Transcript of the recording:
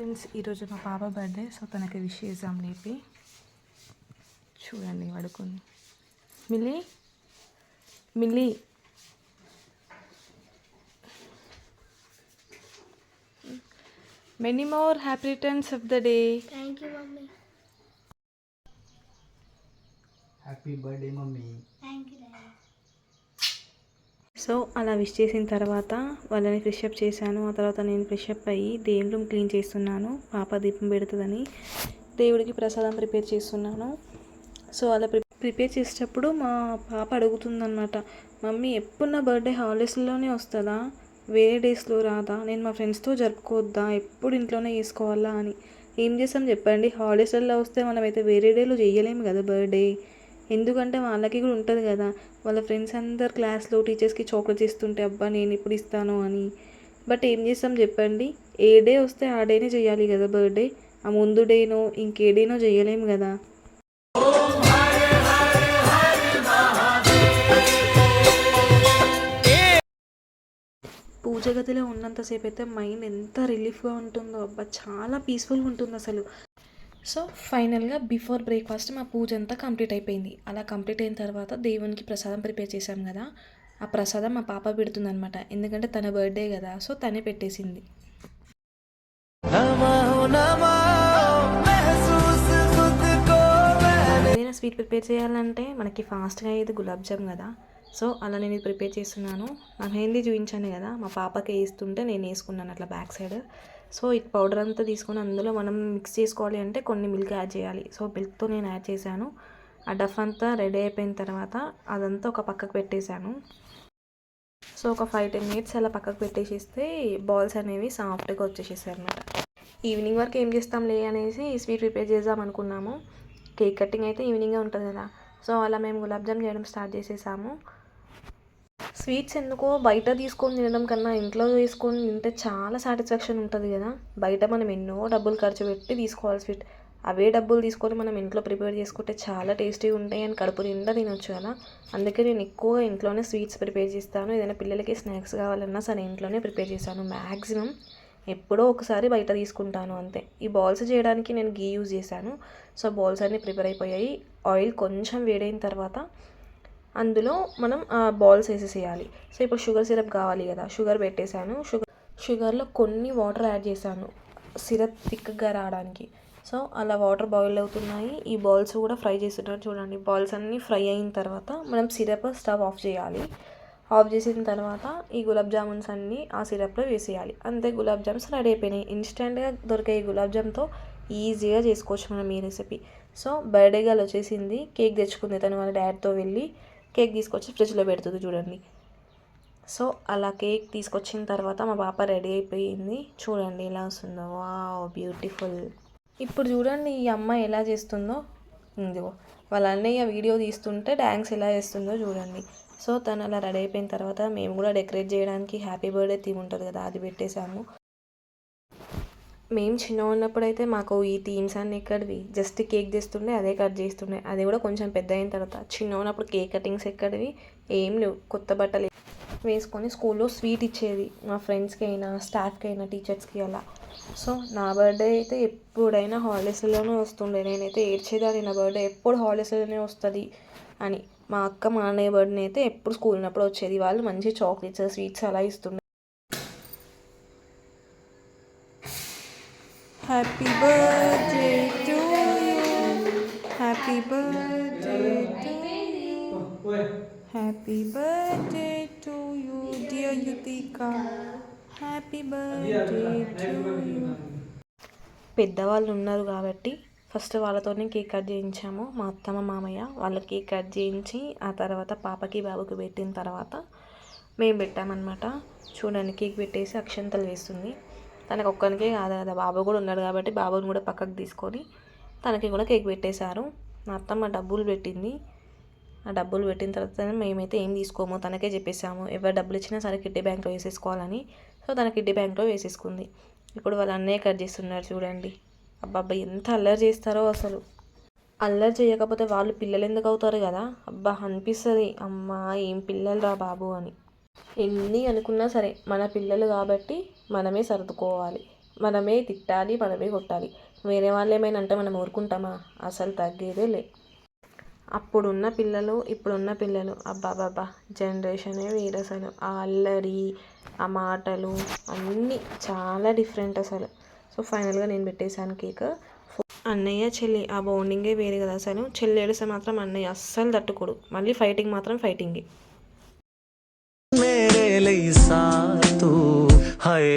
Friends ఈరోజు మా పాప బర్త్డే సో తనకి విష్ చేసాం లేపి చూడండి పడుకుంది. Milli? Milli? Many more happy returns of the day thank you mummy happy birthday mummy thank you daddy so అలా విష్ చేసిన తర్వాత వాళ్ళని ఫ్రెష్ అప్ చేశాను. ఆ తర్వాత నేను ఫ్రెష్ అప్ అయ్యి దేవుళ్ళు రూమ్ క్లీన్ చేస్తున్నాను. పాప దీపం పెడుతుందని దేవుడికి ప్రసాదం ప్రిపేర్ చేస్తున్నాను. సో అలా ప్రిపేర్ చేసేటప్పుడు మా పాప అడుగుతుందనమాట మమ్మీ ఎప్పుడు నా బర్త్డే హాలిడేస్లోనే వస్తుందా? వేరే డేస్లో రాదా? నేను మా ఫ్రెండ్స్తో జరుపుకోవద్దా? ఎప్పుడు ఇంట్లోనే చేసుకోవాలా? అని. ఏం చేస్తాం చెప్పండి హాలిడేస్లలో వస్తే మనం అయితే వేరే డేలో చేయలేము కదా బర్త్డే. ఎందుకంటే వాళ్ళకి కూడా ఉంటుంది కదా. వాళ్ళ ఫ్రెండ్స్ అందరు క్లాస్లో టీచర్స్కి చాక్లెట్స్ ఇస్తుంటే అబ్బా నేను ఇప్పుడు ఇస్తాను అని. బట్ ఏం చేస్తాం చెప్పండి. ఏ డే వస్తే ఆ డేనే చేయాలి కదా బర్త్డే. ఆ ముందు డేనో ఇంకే డేనో చేయలేము కదా. పూజ గదిలో ఉన్నంతసేపు అయితే మైండ్ ఎంత రిలీఫ్గా ఉంటుందో అబ్బా చాలా పీస్ఫుల్గా ఉంటుంది అసలు సో ఫైనల్గా బిఫోర్ బ్రేక్ఫాస్ట్ మా పూజ అంతా కంప్లీట్ అయిపోయింది. అలా కంప్లీట్ అయిన తర్వాత దేవునికి ప్రసాదం ప్రిపేర్ చేశాం కదా. ఆ ప్రసాదం మా పాప పెడుతుందనమాట ఎందుకంటే తన బర్త్డే కదా సో తనే పెట్టేసింది. ఏదైనా స్వీట్ ప్రిపేర్ చేయాలంటే మనకి ఫాస్ట్గా అయ్యేది గులాబ్ జామ్ కదా. సో అలా నేను ఇది ప్రిపేర్ చేస్తున్నాను. నా మెహందీ చూపించాను కదా మా పాపకి వేస్తుంటే నేను వేసుకున్నాను అట్లా బ్యాక్ సైడ్. సో ఈ పౌడర్ అంతా తీసుకొని అందులో మనం మిక్స్ చేసుకోవాలి అంటే కొన్ని మిల్క్ యాడ్ చేయాలి. సో మిల్క్తో నేను యాడ్ చేశాను. ఆ డఫ్ అంతా రెడీ అయిపోయిన తర్వాత అదంతా ఒక పక్కకు పెట్టేశాను. సో ఒక ఫైవ్ టెన్ మినిట్స్ అలా పక్కకు పెట్టేసేస్తే బాల్స్ అనేవి సాఫ్ట్గా వచ్చేసేసాయి అనమాట ఈవినింగ్ వరకు ఏం చేస్తాంలే అనేసి స్వీట్ ప్రిపేర్ చేద్దాం అనుకున్నాము. కేక్ కటింగ్ అయితే ఈవినింగే ఉంటుంది కదా. సో అలా మేము గులాబ్ జామ్ చేయడం స్టార్ట్ చేసేసాము. స్వీట్స్ ఎందుకో బయట తీసుకొని తినడం కన్నా ఇంట్లో తీసుకొని తింటే చాలా సాటిస్ఫాక్షన్ ఉంటుంది కదా. బయట మనం ఎన్నో డబ్బులు ఖర్చు పెట్టి తీసుకోవాలి స్వీట్. అవే డబ్బులు తీసుకొని మనం ఇంట్లో ప్రిపేర్ చేసుకుంటే చాలా టేస్టీగా ఉంటాయి అని కడుపు నిండా తినొచ్చు కదా. అందుకే నేను ఎక్కువ ఇంట్లోనే స్వీట్స్ ప్రిపేర్ చేస్తాను. ఏదైనా పిల్లలకి స్నాక్స్ కావాలన్నా సరే ఇంట్లోనే ప్రిపేర్ చేస్తాను. మ్యాక్సిమం ఎప్పుడో ఒకసారి బయట తీసుకుంటాను అంతే. ఈ బాల్స్ చేయడానికి నేను గీ యూజ్ చేశాను. సో బాల్స్ అన్నీ ప్రిపేర్ అయిపోయాయి. ఆయిల్ కొంచెం వేడైన తర్వాత అందులో మనం ఆ బాల్స్ వేసేసేయాలి. సో ఇప్పుడు షుగర్ సిరప్ కావాలి కదా. షుగర్ పెట్టేశాను. షుగర్ షుగర్లో కొన్ని వాటర్ యాడ్ చేశాను. సిరప్ థిక్గా రావడానికి. సో అలా వాటర్ బాయిల్ అవుతున్నాయి. ఈ బాల్స్ కూడా ఫ్రై చేస్తున్నారు చూడండి. బాల్స్ అన్నీ ఫ్రై అయిన తర్వాత మనం సిరప్ స్టవ్ ఆఫ్ చేయాలి. ఆఫ్ చేసిన తర్వాత ఈ గులాబ్ జామున్స్ అన్నీ ఆ సిరప్లో వేసేయాలి. అంతే గులాబ్ జామ్స్ రెడీ అయిపోయినాయి. ఇన్స్టెంట్గా దొరికే ఈ గులాబ్ జామ్తో ఈజీగా చేసుకోవచ్చు మనం ఈ రెసిపీ. సో బర్త్డే గర్ల్ వచ్చేసింది. కేక్ తెచ్చుకుంది తను వాళ్ళ డాడ్తో వెళ్ళి. కేక్ తీసుకొచ్చి ఫ్రిడ్జ్లో పెడుతుంది చూడండి. సో అలా కేక్ తీసుకొచ్చిన తర్వాత మా పాప రెడీ అయిపోయింది. చూడండి ఎలా వస్తుందో. Wow beautiful. ఇప్పుడు చూడండి ఈ అమ్మాయి ఎలా చేస్తుందో. ఇదిగో వాళ్ళ అన్నయ్య వీడియో తీస్తుంటే డ్యాన్స్ ఎలా చేస్తుందో చూడండి. సో తను అలా రెడీ అయిపోయిన తర్వాత మేము కూడా డెకరేట్ చేయడానికి హ్యాపీ బర్త్డే థీమ్ ఉంటుంది కదా అది పెట్టేశాము. మేము చిన్న ఉన్నప్పుడు అయితే మాకు ఈ థీమ్స్ అన్ని ఎక్కడివి? జస్ట్ కేక్ తెస్తుండే అదే కట్ చేస్తుండే. అది కూడా కొంచెం పెద్ద అయిన తర్వాత. చిన్న ఉన్నప్పుడు కేక్ కటింగ్స్ ఎక్కడివి? ఏం లేవు. కొత్త బట్టలు వేసుకొని స్కూల్లో స్వీట్ ఇచ్చేది. మా ఫ్రెండ్స్కి అయినా స్టాఫ్కి అయినా టీచర్స్కి అలా. సో నా బర్త్డే అయితే ఎప్పుడైనా హాలిడేస్లోనే వస్తుండే. నేనైతే ఏడ్చేదాన్ని. నా బర్త్డే ఎప్పుడు హాలిడేస్లోనే వస్తుంది అని. మా అక్క మా అన్నయ్య బర్త్డే అయితే ఎప్పుడు స్కూల్ ఉన్నప్పుడు వచ్చేది. వాళ్ళు మంచి చాక్లెట్స్ స్వీట్స్ అలా ఇస్తుండే. Happy birthday to you happy birthday to happy birthday to you dear Yuthika happy birthday to you పెద్దవాళ్ళు ఉన్నారు కాబట్టి ఫస్ట్ వాళ్ళతోనే కేక్ కట్ చేయించాము. మా అత్తమ్మ మామయ్య వాళ్ళు కేక్ కట్ చేయించి ఆ తర్వాత పాపకి బాబుకి పెట్టిన తర్వాత మేము పెట్టామన్నమాట. చూడండి కేక్ పెట్టేసి అక్షంతలు వేస్తుంది. తనకు ఒక్కరికే కాదు కదా బాబు కూడా ఉన్నాడు కాబట్టి బాబుని కూడా పక్కకు తీసుకొని తనకి కూడా కేక్ పెట్టేశారు. మా అత్తమ్మ డబ్బులు పెట్టింది. ఆ డబ్బులు పెట్టిన తర్వాత మేమైతే ఏం తీసుకోము తనకే చెప్పేసాము ఎవరు డబ్బులు ఇచ్చినా సరే కిడ్డీ బ్యాంక్లో వేసేసుకోవాలని. సో తన కిడ్డీ బ్యాంక్లో వేసేసుకుంది. ఇప్పుడు వాళ్ళ అన్నయ్య కట్ చేస్తున్నారు చూడండి. అబ్బాబ్బా ఎంత అల్లరి చేస్తారో అసలు. అల్లరి చేయకపోతే వాళ్ళు పిల్లలు ఎందుకు అవుతారు కదా? అబ్బా అనిపిస్తుంది. అమ్మా ఏం పిల్లలు రా బాబు అని. ఎన్ని అనుకున్నా సరే మన పిల్లలు కాబట్టి మనమే సర్దుకోవాలి. మనమే తిట్టాలి మనమే కొట్టాలి. వేరే వాళ్ళు ఏమైనా అంటే మనం ఊరుకుంటామా? అసలు తగ్గేదే లే. అప్పుడున్న పిల్లలు ఇప్పుడున్న పిల్లలు. అబ్బాబాబా జనరేషనే వేరు అసలు. ఆ అల్లరి ఆ మాటలు అన్నీ చాలా డిఫరెంట్ అసలు. సో ఫైనల్గా నేను పెట్టేశాను కేక్. అన్నయ్య చెల్లి ఆ బౌండింగే వేరే కదా అసలు. చెల్లి ఏడిస్తే మాత్రం అన్నయ్య అస్సలు తట్టుకోడు. మళ్ళీ ఫైటింగ్ మాత్రం ఫైటింగే. ಮೆಲೈಸಾ ತೂ ಹೇ